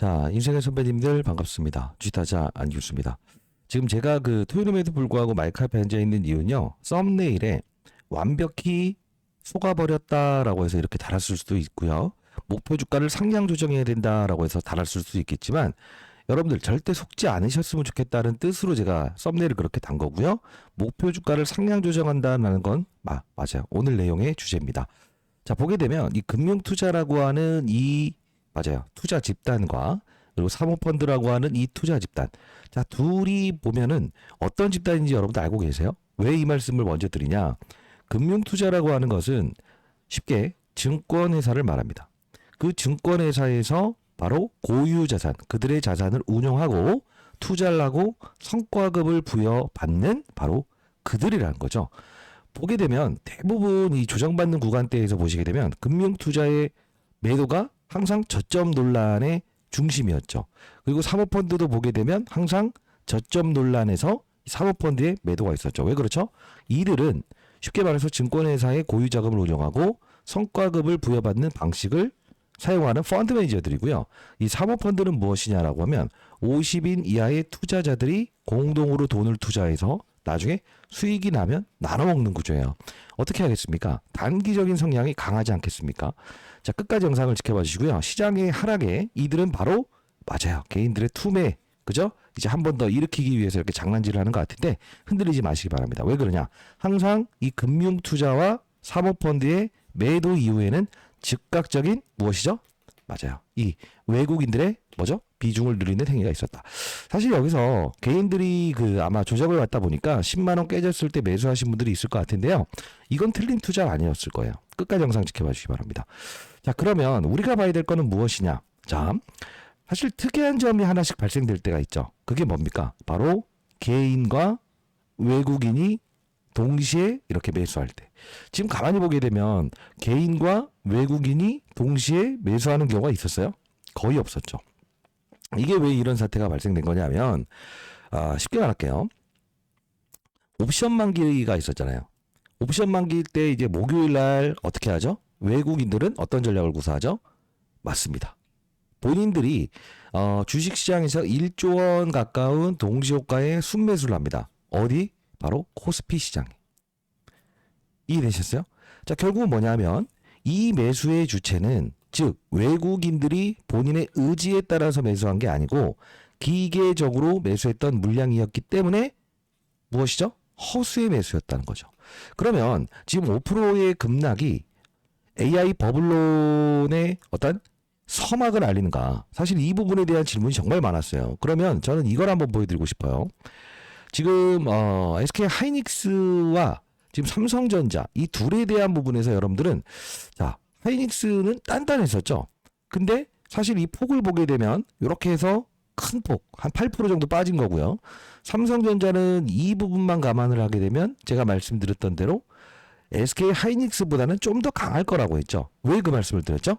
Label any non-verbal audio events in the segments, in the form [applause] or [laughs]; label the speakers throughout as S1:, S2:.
S1: 자, 인생의 선배님들 반갑습니다. 주타자 안규수입니다. 지금 제가 그 토요일에도 불구하고 마이크 앞에 앉아 있는 이유는요. 썸네일에 완벽히 속아버렸다라고 해서 이렇게 달았을 수도 있고요. 목표 주가를 상향 조정해야 된다라고 해서 달았을 수도 있겠지만 여러분들 절대 속지 않으셨으면 좋겠다는 뜻으로 제가 썸네일을 그렇게 단 거고요. 목표 주가를 상향 조정한다는 건 마, 맞아요. 오늘 내용의 주제입니다. 자, 보게 되면 이 금융 투자라고 하는 이 맞아요. 투자 집단과 그리고 사모펀드라고 하는 이 투자 집단. 자, 둘이 보면은 어떤 집단인지 여러분들 알고 계세요? 왜 이 말씀을 먼저 드리냐? 금융 투자라고 하는 것은 쉽게 증권 회사를 말합니다. 그 증권 회사에서 바로 고유 자산, 그들의 자산을 운용하고 투자를 하고 성과급을 부여받는 바로 그들이라는 거죠. 보게 되면 대부분 이 조정받는 구간대에서 보시게 되면 금융 투자의 매도가 항상 저점 논란의 중심이었죠. 그리고 사모펀드도 보게 되면 항상 저점 논란에서 사모펀드의 매도가 있었죠. 왜 그렇죠? 이들은 쉽게 말해서 증권회사의 고유 자금을 운영하고 성과급을 부여받는 방식을 사용하는 펀드 매니저들이고요. 이 사모펀드는 무엇이냐라고 하면 50인 이하의 투자자들이 공동으로 돈을 투자해서 나중에 수익이 나면 나눠 먹는 구조예요. 어떻게 하겠습니까? 단기적인 성향이 강하지 않겠습니까? 자, 끝까지 영상을 지켜봐 주시고요. 시장의 하락에 이들은 바로 맞아요. 개인들의 투매 그죠? 이제 한 번 더 일으키기 위해서 이렇게 장난질을 하는 것 같은데 흔들리지 마시기 바랍니다. 왜 그러냐? 항상 이 금융 투자와 사모펀드의 매도 이후에는 즉각적인 무엇이죠? 맞아요. 이 외국인들의 뭐죠? 비중을 누리는 행위가 있었다. 사실 여기서 개인들이 그 아마 조작을 왔다 보니까 10만 원 깨졌을 때 매수하신 분들이 있을 것 같은데요. 이건 틀린 투자 아니었을 거예요. 끝까지 영상 지켜봐 주시기 바랍니다. 자, 그러면 우리가 봐야 될 거는 무엇이냐? 자, 사실 특이한 점이 하나씩 발생될 때가 있죠. 그게 뭡니까? 바로 개인과 외국인이 동시에 이렇게 매수할 때. 지금 가만히 보게 되면 개인과 외국인이 동시에 매수하는 경우가 있었어요? 거의 없었죠. 이게 왜 이런 사태가 발생된 거냐면, 아, 쉽게 말할게요. 옵션 만기가 있었잖아요. 옵션 만기 때 이제 목요일 날 어떻게 하죠? 외국인들은 어떤 전략을 구사하죠? 맞습니다. 본인들이 어, 주식시장에서 1조 원 가까운 동시호가의 순매수를 합니다. 어디? 바로 코스피 시장에. 이해되셨어요? 자, 결국은 뭐냐면 이 매수의 주체는 즉 외국인들이 본인의 의지에 따라서 매수한 게 아니고 기계적으로 매수했던 물량이었기 때문에 무엇이죠? 허수의 매수였다는 거죠. 그러면 지금 5%의 급락이 AI 버블론의 어떤 서막을 알리는가? 사실 이 부분에 대한 질문이 정말 많았어요. 그러면 저는 이걸 한번 보여드리고 싶어요. 지금 어, SK 하이닉스와 지금 삼성전자 이 둘에 대한 부분에서 여러분들은 자 하이닉스는 단단했었죠. 근데 사실 이 폭을 보게 되면 이렇게 해서 큰 폭, 한 8% 정도 빠진 거고요. 삼성전자는 이 부분만 감안을 하게 되면 제가 말씀드렸던 대로 SK 하이닉스보다는 좀 더 강할 거라고 했죠. 왜 그 말씀을 드렸죠?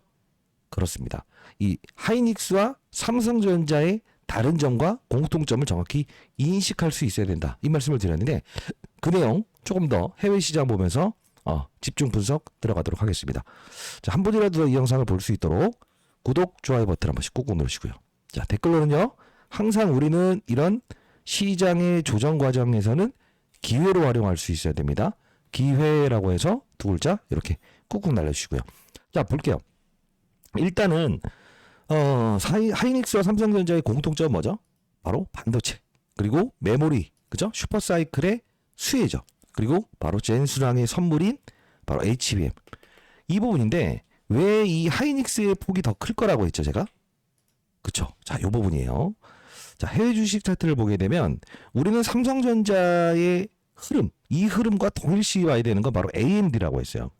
S1: 그렇습니다. 이 하이닉스와 삼성전자의 다른 점과 공통점을 정확히 인식할 수 있어야 된다. 이 말씀을 드렸는데 그 내용 조금 더 해외 시장 보면서 어, 집중 분석 들어가도록 하겠습니다. 자, 한 분이라도 이 영상을 볼 수 있도록 구독, 좋아요 버튼 한 번씩 꾹꾹 누르시고요. 자, 댓글로는요. 항상 우리는 이런 시장의 조정 과정에서는 기회로 활용할 수 있어야 됩니다. 기회라고 해서 두 글자 이렇게 꾹꾹 날려주시고요. 자, 볼게요. 일단은 어, 하이닉스와 삼성전자의 공통점 뭐죠? 바로 반도체 그리고 메모리 그죠? 슈퍼사이클의 수혜죠. 그리고 바로 젠수랑의 선물인 바로 HBM 이 부분인데 왜 이 하이닉스의 폭이 더 클 거라고 했죠 제가? 그쵸? 자, 이 부분이에요. 자, 해외 주식 차트를 보게 되면 우리는 삼성전자의 흐름, 이 흐름과 동일시 봐야 되는 건 바로 AMD라고 했어요.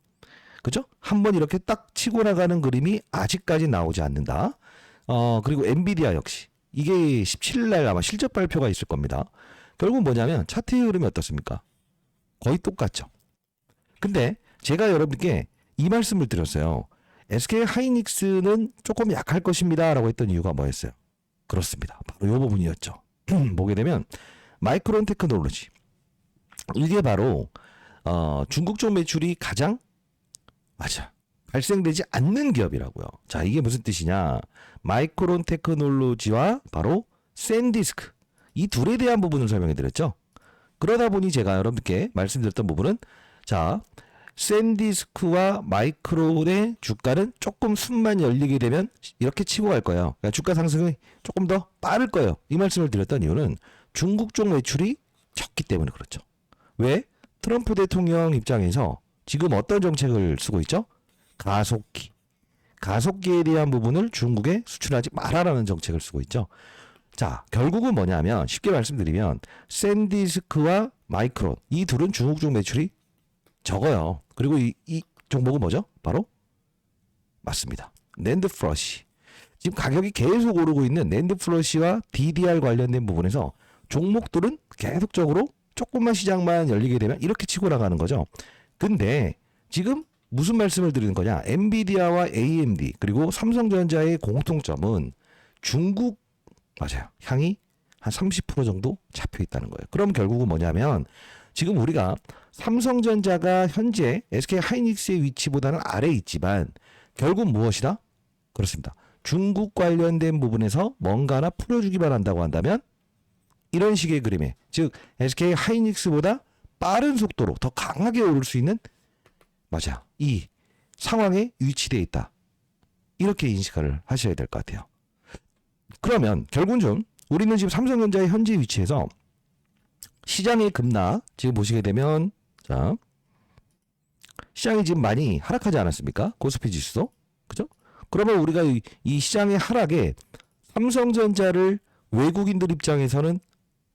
S1: 그죠? 한번 이렇게 딱 치고 나가는 그림이 아직까지 나오지 않는다. 어, 그리고 엔비디아 역시. 이게 17일 날 아마 실적 발표가 있을 겁니다. 결국 뭐냐면 차트의 흐름이 어떻습니까? 거의 똑같죠. 근데 제가 여러분께 이 말씀을 드렸어요. SK 하이닉스는 조금 약할 것입니다. 라고 했던 이유가 뭐였어요? 그렇습니다. 바로 이 부분이었죠. [clears throat] 보게 되면 마이크론 테크놀로지. 이게 바로 어, 중국 쪽 매출이 가장 맞아. 발생되지 않는 기업이라고요. 자, 이게 무슨 뜻이냐? 마이크론 테크놀로지와 바로 샌디스크 이 둘에 대한 부분을 설명해 드렸죠. 그러다 보니 제가 여러분께 말씀드렸던 부분은 자, 샌디스크와 마이크론의 주가는 조금 숨만 열리게 되면 이렇게 치고 갈 거예요. 그러니까 주가 상승이 조금 더 빠를 거예요. 이 말씀을 드렸던 이유는 중국 쪽 매출이 적기 때문에 그렇죠. 왜? 트럼프 대통령 입장에서 지금 어떤 정책을 쓰고 있죠? 가속기. 가속기에 대한 부분을 중국에 수출하지 말아라는 정책을 쓰고 있죠. 자, 결국은 뭐냐면 쉽게 말씀드리면 샌디스크와 마이크론 이 둘은 중국 쪽 매출이 적어요. 그리고 이, 이 종목은 뭐죠? 바로 맞습니다. 낸드 플러시. 지금 가격이 계속 오르고 있는 낸드 플러시와 DDR 관련된 부분에서 종목들은 계속적으로 조금만 시장만 열리게 되면 이렇게 치고 나가는 거죠. 근데 지금 무슨 말씀을 드리는 거냐? 엔비디아와 AMD 그리고 삼성전자의 공통점은 중국 맞아요. 향이 한 30% 정도 잡혀 있다는 거예요. 그럼 결국은 뭐냐면 지금 우리가 삼성전자가 현재 SK 하이닉스의 위치보다는 아래에 있지만 결국 무엇이다? 그렇습니다. 중국 관련된 부분에서 뭔가나 풀어주기만 한다고 한다면 이런 식의 그림에 즉 SK 하이닉스보다 빠른 속도로 더 강하게 오를 수 있는 맞아 이 상황에 위치되어 있다 이렇게 인식을 하셔야 될 것 같아요. 그러면 결국은 좀 우리는 지금 삼성전자의 현재 위치에서 시장의 급락 지금 보시게 되면 자 시장이 지금 많이 하락하지 않았습니까? 코스피 지수도 그죠? 그러면 우리가 이, 이 시장의 하락에 삼성전자를 외국인들 입장에서는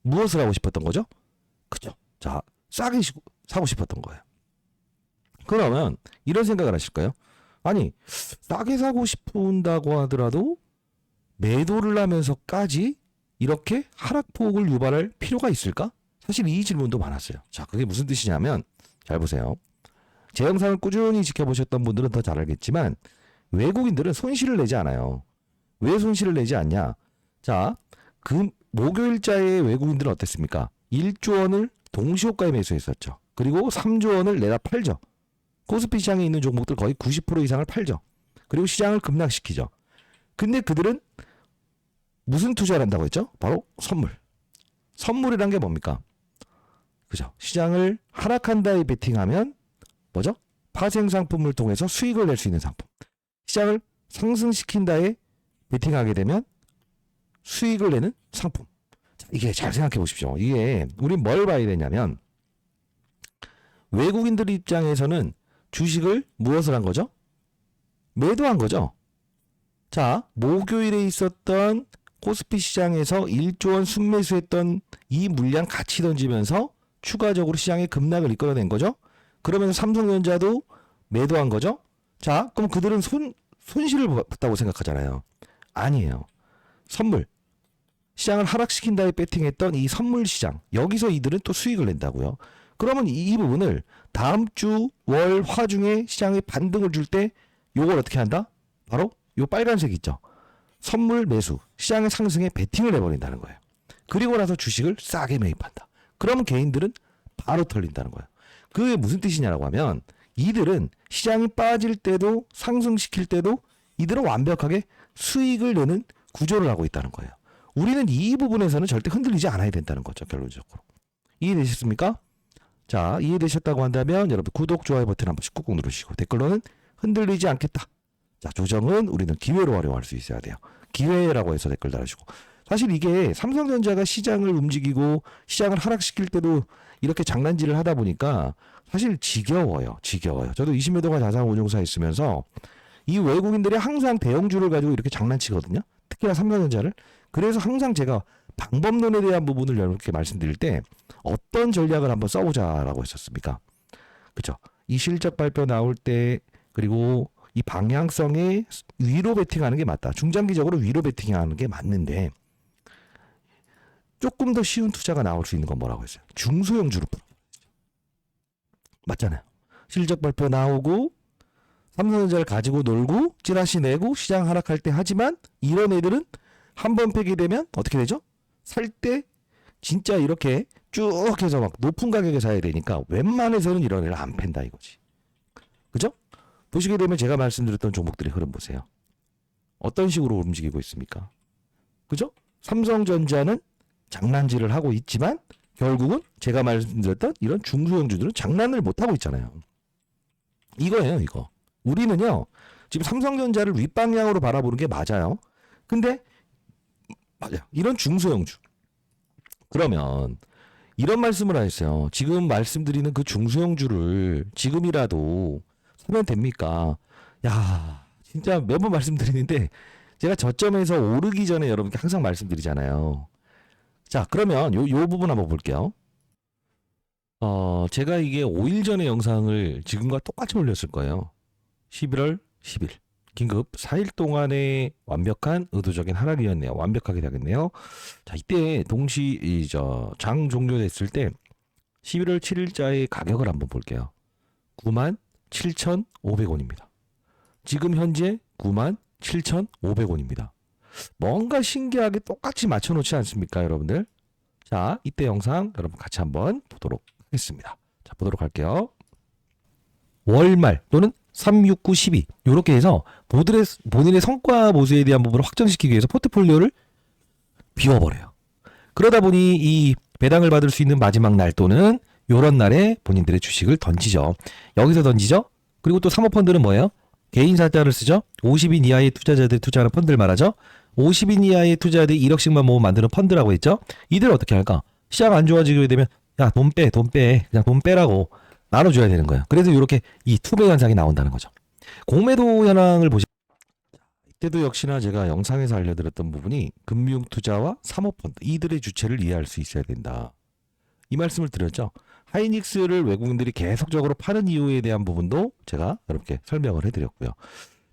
S1: 무엇을 하고 싶었던 거죠? 그죠? 자 싸게 시- 사고 싶었던 거예요. 그러면 이런 생각을 하실까요? 아니 싸게 사고 싶은다고 하더라도 매도를 하면서까지 이렇게 하락폭을 유발할 필요가 있을까? 사실 이 질문도 많았어요. 자, 그게 무슨 뜻이냐면 잘 보세요. 제 영상을 꾸준히 지켜보셨던 분들은 더 잘 알겠지만 외국인들은 손실을 내지 않아요. 왜 손실을 내지 않냐? 자, 그 목요일자의 외국인들은 어땠습니까? 1조 원을 동시호가에 매수했었죠. 그리고 3조 원을 내다 팔죠. 코스피 시장에 있는 종목들 거의 90% 이상을 팔죠. 그리고 시장을 급락시키죠. 근데 그들은 무슨 투자를 한다고 했죠? 바로 선물. 선물이란 게 뭡니까? 그죠? 시장을 하락한다에 베팅하면 뭐죠? 파생 상품을 통해서 수익을 낼 수 있는 상품. 시장을 상승시킨다에 베팅하게 되면 수익을 내는 상품. 자, 이게 잘 생각해 보십시오. 이게 우리 뭘 봐야 되냐면 외국인들 입장에서는 주식을 무엇을 한 거죠? 매도한 거죠. 자, 목요일에 있었던 코스피 시장에서 1조 원 순매수했던 이 물량 같이 던지면서 추가적으로 시장의 급락을 이끌어낸 거죠. 그러면서 삼성전자도 매도한 거죠. 자, 그럼 그들은 손 손실을 봤다고 생각하잖아요. 아니에요. 선물. 시장을 하락시킨다에 배팅했던 이 선물 시장. 여기서 이들은 또 수익을 낸다고요. 그러면 이, 이 부분을 다음 주 월 화 중에 시장에 반등을 줄 때 요걸 어떻게 한다? 바로 요 빨간색 있죠. 선물 매수, 시장의 상승에 베팅을 해버린다는 거예요. 그리고 나서 주식을 싸게 매입한다. 그러면 개인들은 바로 털린다는 거예요. 그게 무슨 뜻이냐라고 하면 이들은 시장이 빠질 때도 상승시킬 때도 이들은 완벽하게 수익을 내는 구조를 하고 있다는 거예요. 우리는 이 부분에서는 절대 흔들리지 않아야 된다는 거죠, 결론적으로. 이해되셨습니까? 자, 이해되셨다고 한다면 여러분 구독, 좋아요 버튼 한 번씩 꾹꾹 누르시고 댓글로는 흔들리지 않겠다. 자, 조정은 우리는 기회로 활용할 수 있어야 돼요. 기회라고 해서 댓글 달아주고. 사실 이게 삼성전자가 시장을 움직이고 시장을 하락시킬 때도 이렇게 장난질을 하다 보니까 사실 지겨워요. 지겨워요. 저도 20여 도가 자산 운용사 있으면서 이 외국인들이 항상 대형주를 가지고 이렇게 장난치거든요. 특히나 삼성전자를. 그래서 항상 제가 방법론에 대한 부분을 여러분께 말씀드릴 때 어떤 전략을 한번 써보자라고 했었습니까? 그죠? 이 실적 발표 나올 때 그리고 이 방향성에 위로 베팅하는 게 맞다. 중장기적으로 위로 베팅하는 게 맞는데 조금 더 쉬운 투자가 나올 수 있는 건 뭐라고 했어요? 중소형 주로 풀어. 맞잖아요. 실적 발표 나오고 삼성전자를 가지고 놀고 찌라시 내고 시장 하락할 때 하지만 이런 애들은 한번 패게 되면 어떻게 되죠? 살 때 진짜 이렇게 쭉 해서 막 높은 가격에 사야 되니까 웬만해서는 이런 애를 안 팬다 이거지. 그죠? 보시게 되면 제가 말씀드렸던 종목들의 흐름 보세요. 어떤 식으로 움직이고 있습니까? 그죠? 삼성전자는 장난질을 하고 있지만 결국은 제가 말씀드렸던 이런 중소형주들은 장난을 못 하고 있잖아요. 이거예요, 이거. 우리는요. 지금 삼성전자를 윗방향으로 바라보는 게 맞아요. 근데 맞아요. 이런 중소형주. 그러면 이런 말씀을 하셨어요. 지금 말씀드리는 그 중소형주를 지금이라도 사면 됩니까? 야, 진짜 몇 번 말씀드리는데 제가 저점에서 오르기 전에 여러분께 항상 말씀드리잖아요. 자, 그러면 요, 요 부분 한번 볼게요. 어, 제가 이게 5일 전에 영상을 지금과 똑같이 올렸을 거예요. 11월 10일. 긴급 4일 동안의 완벽한 의도적인 하락이었네요. 완벽하게 되겠네요. 자, 이때 동시 이저장 종료됐을 때 11월 7일자의 가격을 한번 볼게요. 9만 7,500원입니다. 지금 현재 9만 7,500원입니다. 뭔가 신기하게 똑같이 맞춰놓지 않습니까, 여러분들? 자, 이때 영상 여러분 같이 한번 보도록 하겠습니다. 자, 보도록 할게요. 월말 또는 369, 12 이렇게 해서 본인의, 본인의 성과 보수에 대한 부분을 확정시키기 위해서 포트폴리오를 비워버려요. 그러다 보니 이 배당을 받을 수 있는 마지막 날 또는 요런 날에 본인들의 주식을 던지죠. 여기서 던지죠. 그리고 또 사모펀드는 뭐예요? 개인 사자를 쓰죠. 50인 이하의 투자자들이 투자하는 펀드를 말하죠. 50인 이하의 투자자들이 1억씩만 모으면 만드는 펀드라고 했죠. 이들 어떻게 할까? 시장 안 좋아지게 되면 야 돈 빼, 돈 빼, 그냥 돈 빼라고 나눠줘야 되는 거예요. 그래서 이렇게 이 투배 현상이 나온다는 거죠. 공매도 현황을 보시. 이때도 역시나 제가 영상에서 알려드렸던 부분이 금융 투자와 사모펀드 이들의 주체를 이해할 수 있어야 된다. 이 말씀을 드렸죠. 하이닉스를 외국인들이 계속적으로 파는 이유에 대한 부분도 제가 여러분께 설명을 해드렸고요.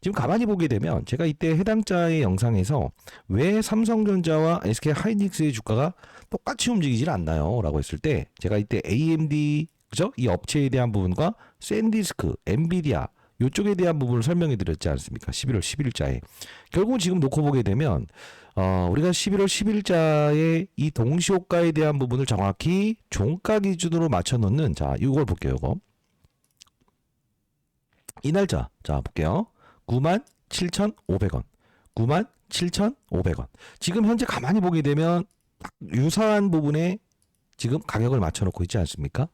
S1: 지금 가만히 보게 되면 제가 이때 해당자의 영상에서 왜 삼성전자와 SK 하이닉스의 주가가 똑같이 움직이질 않나요? 라고 했을 때 제가 이때 AMD 그죠? 이 업체에 대한 부분과 샌디스크, 엔비디아 요쪽에 대한 부분을 설명해 드렸지 않습니까? 11월 10일자에. 결국 지금 놓고 보게 되면 어, 우리가 11월 10일자에 이 동시호가에 대한 부분을 정확히 종가 기준으로 맞춰 놓는 자, 이걸 볼게요, 이거. 이 날짜. 자, 볼게요. 9만 7,500원. 9만 7,500원. 지금 현재 가만히 보게 되면 딱 유사한 부분에 지금 가격을 맞춰 놓고 있지 않습니까?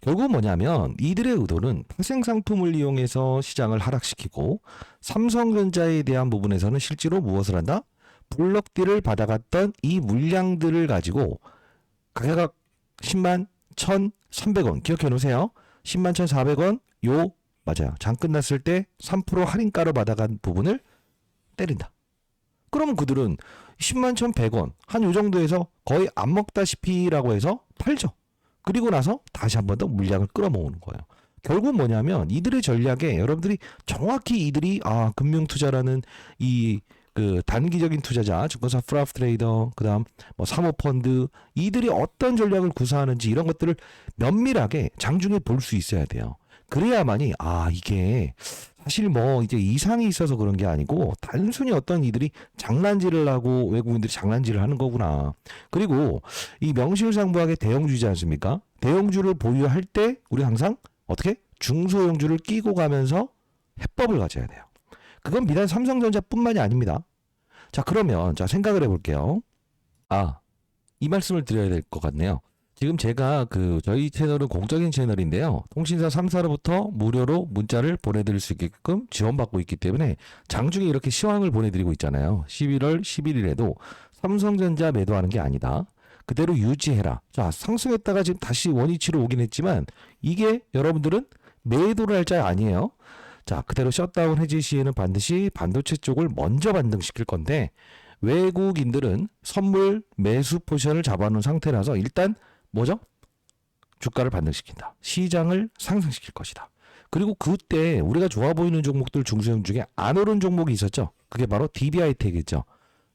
S1: 결국은 뭐냐면 이들의 의도는 파생 상품을 이용해서 시장을 하락시키고 삼성전자에 대한 부분에서는 실제로 무엇을 한다? 블록딜을 받아갔던 이 물량들을 가지고 가격 10만 1,300원 기억해 놓으세요. 10만 1,400원 요 맞아요. 장 끝났을 때 3% 할인가로 받아간 부분을 때린다. 그러면 그들은 10만 1,100원 한 요 정도에서 거의 안 먹다시피라고 해서 팔죠. 그리고 나서 다시 한 번 더 물량을 끌어모으는 거예요. 결국 뭐냐면 이들의 전략에 여러분들이 정확히 이들이 아 금융 투자라는 이 그 단기적인 투자자, 증권사 프랍 트레이더, 그다음 뭐 사모 펀드 이들이 어떤 전략을 구사하는지 이런 것들을 면밀하게 장중에 볼 수 있어야 돼요. 그래야만이 아 이게 사실 뭐 이제 이상이 있어서 그런 게 아니고 단순히 어떤 이들이 장난질을 하고 외국인들이 장난질을 하는 거구나. 그리고 이 명실상부하게 대형주지 않습니까? 대형주를 보유할 때 우리 항상 어떻게 중소형주를 끼고 가면서 해법을 가져야 돼요. 그건 비단 삼성전자뿐만이 아닙니다. 자 그러면 자 생각을 해볼게요. 아 이 말씀을 드려야 될 것 같네요. 지금 제가 그 저희 채널은 공적인 채널인데요. 통신사 3사로부터 무료로 문자를 보내드릴 수 있게끔 지원받고 있기 때문에 장중에 이렇게 시황을 보내드리고 있잖아요. 11월 11일에도 삼성전자 매도하는 게 아니다. 그대로 유지해라. 자, 상승했다가 지금 다시 원위치로 오긴 했지만 이게 여러분들은 매도를 할 자 아니에요. 자, 그대로 셧다운 해지 시에는 반드시 반도체 쪽을 먼저 반등시킬 건데 외국인들은 선물 매수 포션을 잡아놓은 상태라서 일단 뭐죠? 주가를 반등시킨다. 시장을 상승시킬 것이다. 그리고 그때 우리가 좋아 보이는 종목들 중소형 중에 안 오른 종목이 있었죠. 그게 바로 DBI텍이죠.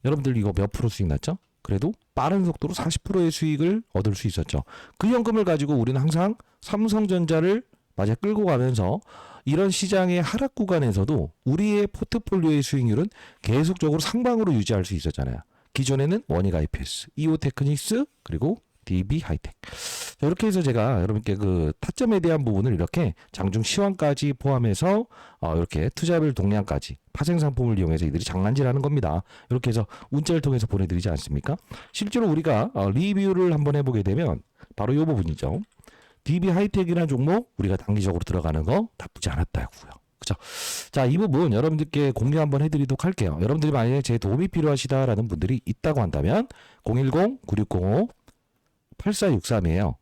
S1: 여러분들 이거 몇 프로 수익 났죠? 그래도 빠른 속도로 40%의 수익을 얻을 수 있었죠. 그 현금을 가지고 우리는 항상 삼성전자를 맞아 끌고 가면서 이런 시장의 하락 구간에서도 우리의 포트폴리오의 수익률은 계속적으로 상방으로 유지할 수 있었잖아요. 기존에는 원익 IPS, 이오테크닉스 그리고 DB 하이텍. 자, 이렇게 해서 제가 여러분께 그 타점에 대한 부분을 이렇게 장중 시황까지 포함해서 어, 이렇게 투자별 동향까지 파생 상품을 이용해서 이들이 장난질하는 겁니다. 이렇게 해서 문자를 통해서 보내드리지 않습니까? 실제로 우리가 어, 리뷰를 한번 해보게 되면 바로 이 부분이죠. DB 하이텍이라는 종목 우리가 단기적으로 들어가는 거 나쁘지 않았다고요. 그죠? 자, 이 부분 여러분들께 공유 한번 해드리도록 할게요. 여러분들이 만약에 제 도움이 필요하시다라는 분들이 있다고 한다면 010-9605-8463이에요.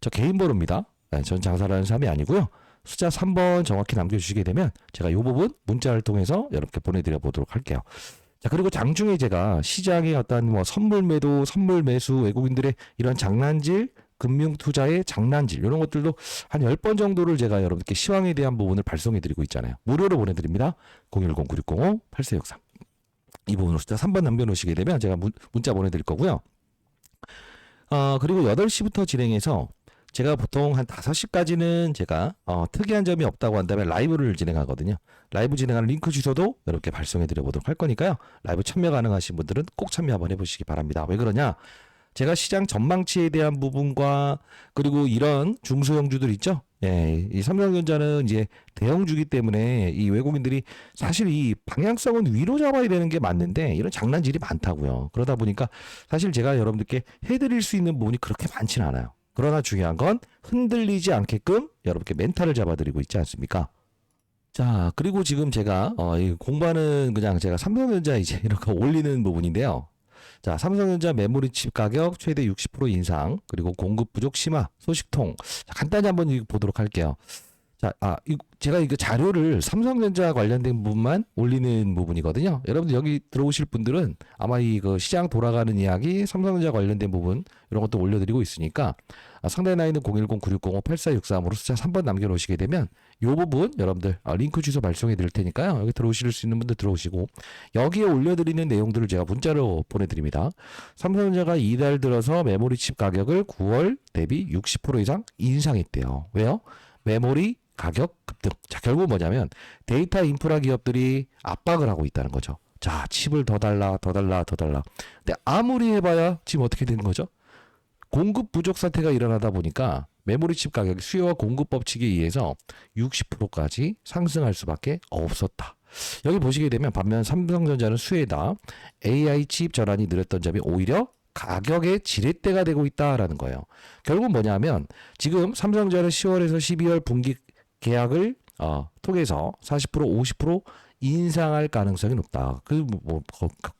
S1: 저 개인 번호입니다. 네, 전 장사를 하는 사람이 아니고요. 숫자 3번 정확히 남겨주시게 되면 제가 이 부분 문자를 통해서 여러분께 보내드려 보도록 할게요. 자, 그리고 장중에 제가 시장의 어떤 뭐 선물 매도, 선물 매수, 외국인들의 이런 장난질, 금융 투자의 장난질, 이런 것들도 한 10번 정도를 제가 여러분께 시황에 대한 부분을 발송해 드리고 있잖아요. 무료로 보내드립니다. 010-9605-8463. 이 부분으로 숫자 3번 남겨놓으시게 되면 제가 문, 문자 보내드릴 거고요. 어, 그리고 8시부터 진행해서 제가 보통 한 5시까지는 제가 어, 특이한 점이 없다고 한다면 라이브를 진행하거든요. 라이브 진행하는 링크 주소도 이렇게 발송해 드려 보도록 할 거니까요. 라이브 참여 가능하신 분들은 꼭 참여 한번 해보시기 바랍니다. 왜 그러냐? 제가 시장 전망치에 대한 부분과 그리고 이런 중소형주들 있죠? 예, 이 삼성전자는 이제 대형주기 때문에 이 외국인들이 사실 이 방향성은 위로 잡아야 되는 게 맞는데 이런 장난질이 많다고요. 그러다 보니까 사실 제가 여러분들께 해드릴 수 있는 부분이 그렇게 많지는 않아요. 그러나 중요한 건 흔들리지 않게끔 여러분께 멘탈을 잡아드리고 있지 않습니까? 자, 그리고 지금 제가 어, 이 공부하는 그냥 제가 삼성전자 이제 [laughs] 이렇게 올리는 부분인데요. 자, 삼성전자 메모리 칩 가격 최대 60% 인상, 그리고 공급 부족 심화, 소식통. 자, 간단히 한번 보도록 할게요. 자, 아, 이, 제가 이거 자료를 삼성전자 관련된 부분만 올리는 부분이거든요. 여러분들 여기 들어오실 분들은 아마 이그 시장 돌아가는 이야기, 삼성전자 관련된 부분 이런 것도 올려드리고 있으니까 아, 상단에 나 있는 010-9605-8463으로 숫자 3번 남겨놓으시게 되면 이 부분 여러분들 아, 링크 주소 발송해 드릴 테니까요. 여기 들어오실 수 있는 분들 들어오시고 여기에 올려드리는 내용들을 제가 문자로 보내드립니다. 삼성전자가 이달 들어서 메모리 칩 가격을 9월 대비 60% 이상 인상했대요. 왜요? 메모리 가격 급등. 자, 결국 뭐냐면 데이터 인프라 기업들이 압박을 하고 있다는 거죠. 자, 칩을 더 달라, 더 달라, 더 달라. 근데 아무리 해봐야 지금 어떻게 되는 거죠? 공급 부족 사태가 일어나다 보니까 메모리 칩 가격이 수요와 공급 법칙에 의해서 60%까지 상승할 수밖에 없었다. 여기 보시게 되면 반면 삼성전자는 수혜다. AI 칩 전환이 느렸던 점이 오히려 가격의 지렛대가 되고 있다라는 거예요. 결국 뭐냐면 지금 삼성전자는 10월에서 12월 분기 계약을 어, 통해서 40% 50% 인상할 가능성이 높다. 그 뭐,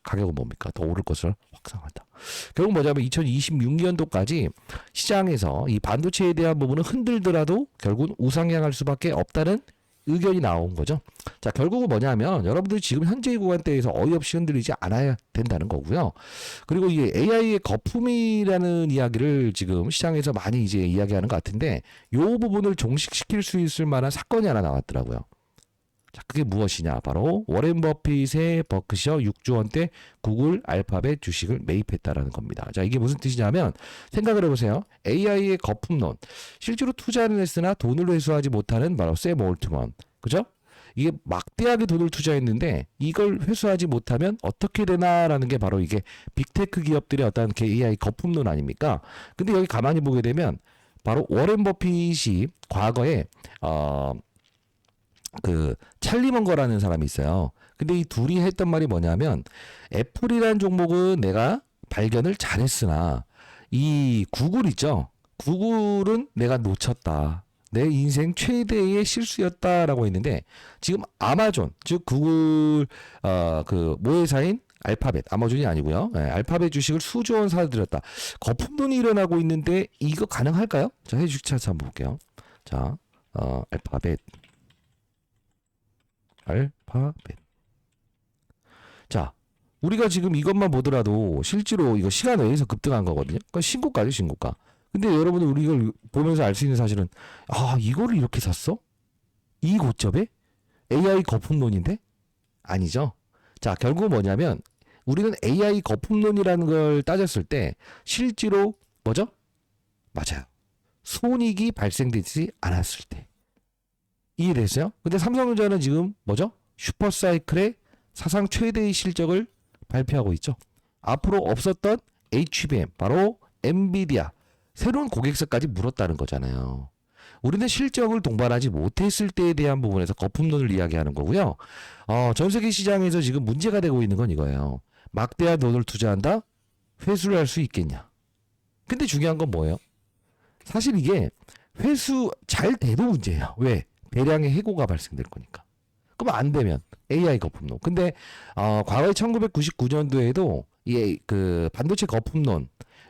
S1: 가격은 뭡니까? 더 오를 것을 확상한다. 결국 뭐냐면 2026년도까지 시장에서 이 반도체에 대한 부분은 흔들더라도 결국은 우상향할 수밖에 없다는 의견이 나온 거죠. 자, 결국은 뭐냐면 여러분들이 지금 현재 구간대에서 어이없이 흔들리지 않아야 된다는 거고요. 그리고 이 AI의 거품이라는 이야기를 지금 시장에서 많이 이제 이야기하는 것 같은데 요 부분을 종식시킬 수 있을 만한 사건이 하나 나왔더라고요. 자, 그게 무엇이냐? 바로 워렌 버핏의 버크셔 6조 원대 구글 알파벳 주식을 매입했다라는 겁니다. 자, 이게 무슨 뜻이냐면 생각을 해보세요. AI의 거품론. 실제로 투자를 했으나 돈을 회수하지 못하는 바로 샘 올트먼. 그죠? 이게 막대하게 돈을 투자했는데 이걸 회수하지 못하면 어떻게 되나라는 게 바로 이게 빅테크 기업들의 어떤 그 AI 거품론 아닙니까? 근데 여기 가만히 보게 되면 바로 워렌 버핏이 과거에 어, 그 찰리 먼거라는 사람이 있어요. 근데 이 둘이 했던 말이 뭐냐면 애플이라는 종목은 내가 발견을 잘했으나 이 구글 있죠. 구글은 내가 놓쳤다. 내 인생 최대의 실수였다라고 했는데 지금 아마존 즉 구글 어 그 모회사인 알파벳 아마존이 아니고요. 예, 알파벳 주식을 수조 원 사들였다. 거품론이 일어나고 있는데 이거 가능할까요? 자, 해주식 차트 한번 볼게요. 자, 어, 알파벳 알파벳. 자, 우리가 지금 이것만 보더라도 실제로 이거 시간 외에서 급등한 거거든요. 그러니까 신고가죠, 신고가. 근데 여러분들 우리 이걸 보면서 알 수 있는 사실은 아, 이거를 이렇게 샀어? 이 고점에? AI 거품론인데? 아니죠. 자, 결국 뭐냐면 우리는 AI 거품론이라는 걸 따졌을 때 실제로 뭐죠? 맞아요. 손익이 발생되지 않았을 때. 이해됐어요? 근데 삼성전자는 지금 뭐죠? 슈퍼사이클의 사상 최대의 실적을 발표하고 있죠. 앞으로 없었던 HBM, 바로 엔비디아, 새로운 고객사까지 물었다는 거잖아요. 우리는 실적을 동반하지 못했을 때에 대한 부분에서 거품론을 이야기하는 거고요. 어, 전 세계 시장에서 지금 문제가 되고 있는 건 이거예요. 막대한 돈을 투자한다? 회수를 할 수 있겠냐? 근데 중요한 건 뭐예요? 사실 이게 회수 잘 돼도 문제예요. 왜? 대량의 해고가 발생될 거니까. 그럼 안 되면 AI 거품론. 근데 어, 과거에 1999년도에도 이그 반도체 거품론,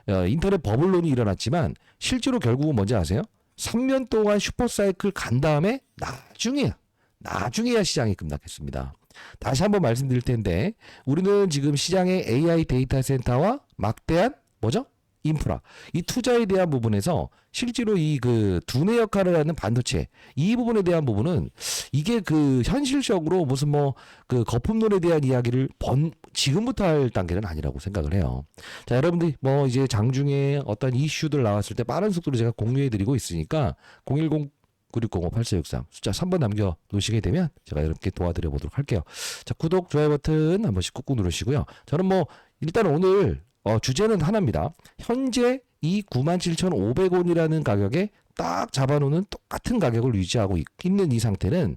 S1: 어, 인터넷 버블론이 일어났지만 실제로 결국은 뭔지 아세요? 3년 동안 슈퍼사이클 간 다음에 나중에야 나중에야 시장이 급락했습니다. 다시 한번 말씀드릴 텐데 우리는 지금 시장의 AI 데이터 센터와 막대한 뭐죠? 인프라 이 투자에 대한 부분에서 실제로 이 그 두뇌 역할을 하는 반도체 이 부분에 대한 부분은 이게 그 현실적으로 무슨 뭐 그 거품론에 대한 이야기를 번 지금부터 할 단계는 아니라고 생각을 해요. 자 여러분들 뭐 이제 장중에 어떤 이슈들 나왔을 때 빠른 속도로 제가 공유해 드리고 있으니까 010 9605-8463 숫자 3번 남겨 놓으시게 되면 제가 이렇게 도와드려 보도록 할게요. 자, 구독, 좋아요 버튼 한 번씩 꾹꾹 누르시고요. 저는 뭐 일단 오늘 어, 주제는 하나입니다. 현재 이 97,500원이라는 가격에 딱 잡아놓는 똑같은 가격을 유지하고 있- 있는 이 상태는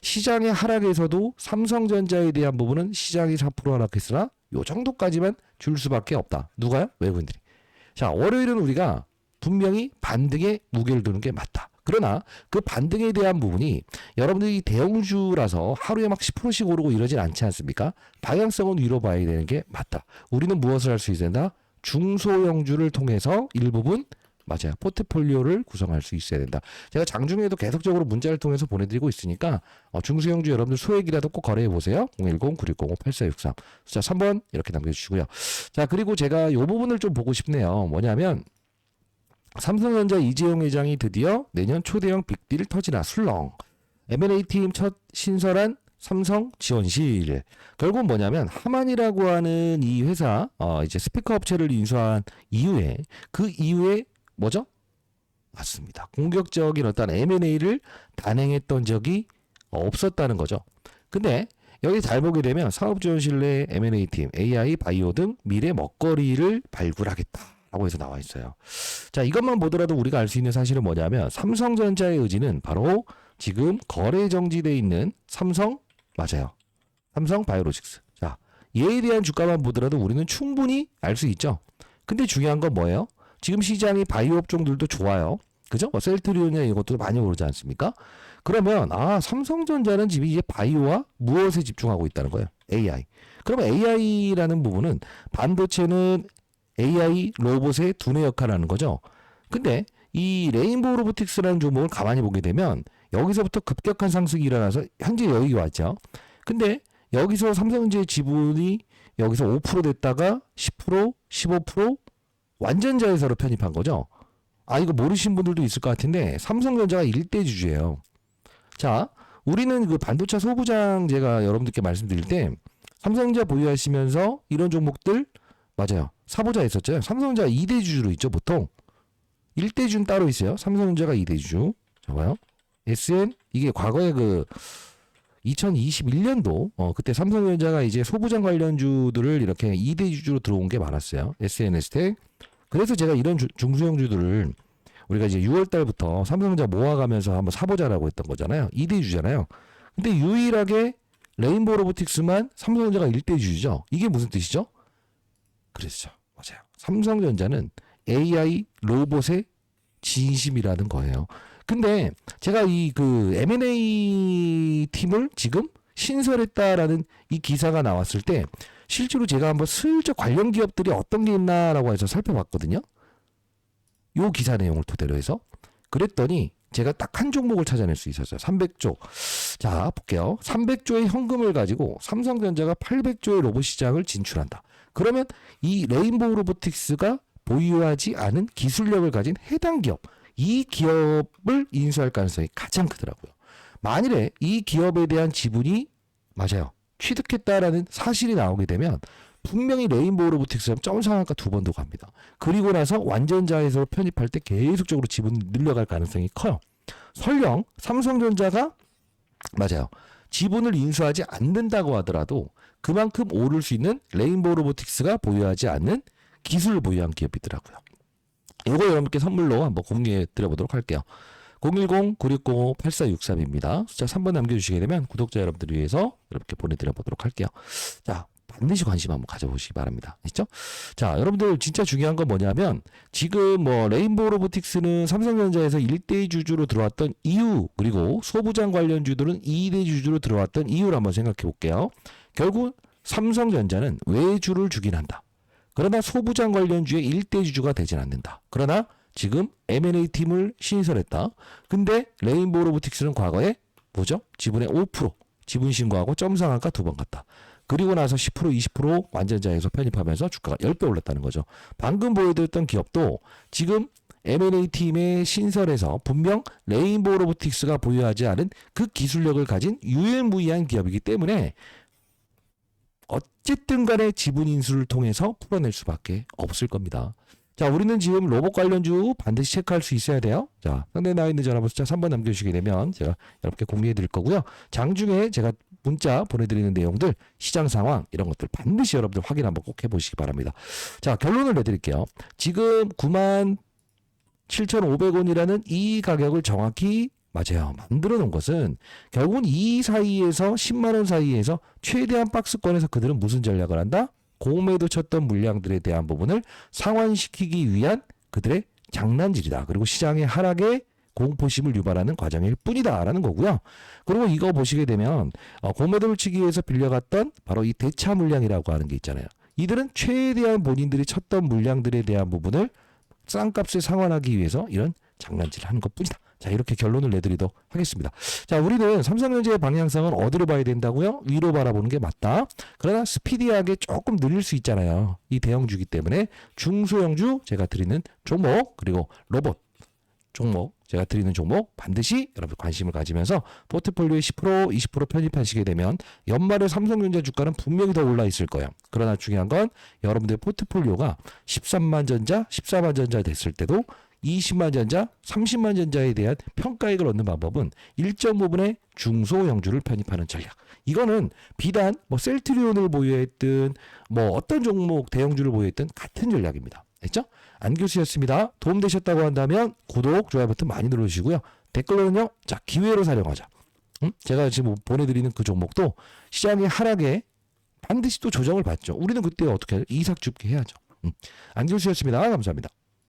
S1: 시장의 하락에서도 삼성전자에 대한 부분은 시장이 4% 하락했으나 요 정도까지만 줄 수밖에 없다. 누가요? 외국인들이. 자, 월요일은 우리가 분명히 반등에 무게를 두는 게 맞다. 그러나 그 반등에 대한 부분이 여러분들이 대형주라서 하루에 막 10%씩 오르고 이러진 않지 않습니까? 방향성은 위로 봐야 되는 게 맞다. 우리는 무엇을 할 수 있어야 된다? 중소형주를 통해서 일부분 맞아요. 포트폴리오를 구성할 수 있어야 된다. 제가 장중에도 계속적으로 문자를 통해서 보내드리고 있으니까 어, 중소형주 여러분들 소액이라도 꼭 거래해 보세요. 010-9605-8463 숫자 3번 이렇게 남겨주시고요. 자 그리고 제가 이 부분을 좀 보고 싶네요. 뭐냐면 삼성전자 이재용 회장이 드디어 내년 초대형 빅딜 터지나 술렁 M&A 팀 첫 신설한 삼성 지원실 결국은 뭐냐면 하만이라고 하는 이 회사 어 이제 스피커 업체를 인수한 이후에 그 이후에 뭐죠? 맞습니다. 공격적인 어떤 M&A를 단행했던 적이 없었다는 거죠. 근데 여기 잘 보게 되면 사업 지원실 내 M&A 팀, AI, 바이오 등 미래 먹거리를 발굴하겠다 라고 해서 나와 있어요. 자, 이것만 보더라도 우리가 알 수 있는 사실은 뭐냐면 삼성전자의 의지는 바로 지금 거래 정지돼 있는 삼성 맞아요. 삼성 바이오로직스. 자, 얘에 대한 주가만 보더라도 우리는 충분히 알 수 있죠. 근데 중요한 건 뭐예요? 지금 시장이 바이오 업종들도 좋아요. 그죠? 뭐 셀트리온이나 이것도 많이 오르지 않습니까? 그러면 아 삼성전자는 지금 이제 바이오와 무엇에 집중하고 있다는 거예요? AI. 그러면 AI라는 부분은 반도체는 AI 로봇의 두뇌 역할을 하는 거죠. 근데 이 레인보우 로보틱스라는 종목을 가만히 보게 되면 여기서부터 급격한 상승이 일어나서 현재 여기 왔죠. 근데 여기서 삼성전자의 지분이 여기서 5% 됐다가 10%, 15% 완전 자회사로 편입한 거죠. 아 이거 모르신 분들도 있을 것 같은데 삼성전자가 일대 주주예요. 자, 우리는 그 반도체 소부장 제가 여러분들께 말씀드릴 때 삼성전자 보유하시면서 이런 종목들 맞아요. 사보자 했었죠. 삼성전자 2대 주주로 있죠, 보통. 1대 주는 따로 있어요. 삼성전자가 2대 주주. 좋아요. SN 이게 과거에 그 2021년도 어 그때 삼성전자가 이제 소부장 관련주들을 이렇게 2대 주주로 들어온 게 많았어요. SNS텍. 그래서 제가 이런 주- 중소형주들을 우리가 이제 6월 달부터 삼성전자 모아가면서 한번 사보자라고 했던 거잖아요. 2대 주잖아요. 근데 유일하게 레인보우 로보틱스만 삼성전자가 1대 주주죠. 이게 무슨 뜻이죠? 그랬죠. 맞아요. 삼성전자는 AI 로봇의 진심이라는 거예요. 근데 제가 이 그 M&A 팀을 지금 신설했다라는 이 기사가 나왔을 때 실제로 제가 한번 슬쩍 관련 기업들이 어떤 게 있나라고 해서 살펴봤거든요. 요 기사 내용을 토대로 해서 그랬더니 제가 딱 한 종목을 찾아낼 수 있었어요. 300조. 자, 볼게요. 300조의 현금을 가지고 삼성전자가 800조의 로봇 시장을 진출한다. 그러면 이 레인보우 로보틱스가 보유하지 않은 기술력을 가진 해당 기업, 이 기업을 인수할 가능성이 가장 크더라고요. 만일에 이 기업에 대한 지분이 맞아요. 취득했다라는 사실이 나오게 되면 분명히 레인보우 로보틱스는 점 상한가 두번더 갑니다. 그리고 나서 완전 자회사로 편입할 때 계속적으로 지분이 늘려갈 가능성이 커요. 설령 삼성전자가 맞아요. 지분을 인수하지 않는다고 하더라도 그만큼 오를 수 있는 레인보우 로보틱스가 보유하지 않는 기술을 보유한 기업이더라고요. 이거 여러분께 선물로 한번 공유해 드려보도록 할게요. 010-9605-8463입니다. 숫자 3번 남겨주시게 되면 구독자 여러분들을 위해서 이렇게 보내드려보도록 할게요. 자, 반드시 관심 한번 가져보시기 바랍니다. 있죠? 자, 여러분들 진짜 중요한 건 뭐냐면 지금 뭐 레인보우 로보틱스는 삼성전자에서 1대 주주로 들어왔던 이유 그리고 소부장 관련 주들은 2대 주주로 들어왔던 이유를 한번 생각해 볼게요. 결국 삼성전자는 외주를 주긴 한다. 그러나 소부장 관련주의 1대 주주가 되진 않는다. 그러나 지금 M&A 팀을 신설했다. 근데 레인보우 로보틱스는 과거에 뭐죠? 지분의 5% 지분 신고하고 점 상한가 두 번 갔다. 그리고 나서 10% 20% 완전자에서 편입하면서 주가가 10배 올랐다는 거죠. 방금 보여드렸던 기업도 지금 M&A 팀의 신설에서 분명 레인보우 로보틱스가 보유하지 않은 그 기술력을 가진 유일무이한 기업이기 때문에 어쨌든 간에 지분 인수를 통해서 풀어낼 수밖에 없을 겁니다. 자, 우리는 지금 로봇 관련주 반드시 체크할 수 있어야 돼요. 자, 상대 나와 있는 전화번호 숫자 3번 남겨주시게 되면 제가 여러분께 공유해 드릴 거고요. 장중에 제가 문자 보내드리는 내용들, 시장 상황, 이런 것들 반드시 여러분들 확인 한번 꼭 해보시기 바랍니다. 자, 결론을 내드릴게요. 지금 9만 7,500원이라는 이 가격을 정확히 맞아요. 만들어 놓은 것은 결국은 이 사이에서 10만 원 사이에서 최대한 박스권에서 그들은 무슨 전략을 한다? 고매도 쳤던 물량들에 대한 부분을 상환시키기 위한 그들의 장난질이다. 그리고 시장의 하락에 공포심을 유발하는 과정일 뿐이다라는 거고요. 그리고 이거 보시게 되면 어, 고매도를 치기 위해서 빌려갔던 바로 이 대차 물량이라고 하는 게 있잖아요. 이들은 최대한 본인들이 쳤던 물량들에 대한 부분을 싼 값에 상환하기 위해서 이런 장난질을 하는 것 뿐이다. 자, 이렇게 결론을 내드리도록 하겠습니다. 자, 우리는 삼성전자의 방향성은 어디로 봐야 된다고요? 위로 바라보는 게 맞다. 그러나 스피디하게 조금 늘릴 수 있잖아요. 이 대형주기 때문에 중소형주 제가 드리는 종목 그리고 로봇 종목 제가 드리는 종목 반드시 여러분 관심을 가지면서 포트폴리오에 10% 20% 편입하시게 되면 연말에 삼성전자 주가는 분명히 더 올라 있을 거예요. 그러나 중요한 건 여러분들의 포트폴리오가 13만 전자, 14만 전자 됐을 때도 20만 전자, 30만 전자에 대한 평가액을 얻는 방법은 일정 부분의 중소형주를 편입하는 전략. 이거는 비단 뭐 셀트리온을 보유했든 뭐 어떤 종목 대형주를 보유했든 같은 전략입니다. 됐죠? 안 교수였습니다. 도움 되셨다고 한다면 구독, 좋아요 버튼 많이 눌러주시고요. 댓글로는요, 자, 기회로 사용하자. 음? 제가 지금 보내드리는 그 종목도 시장의 하락에 반드시 또 조정을 받죠. 우리는 그때 어떻게 해요? 이삭 줍게 해야죠. 음. 안 교수였습니다. 감사합니다.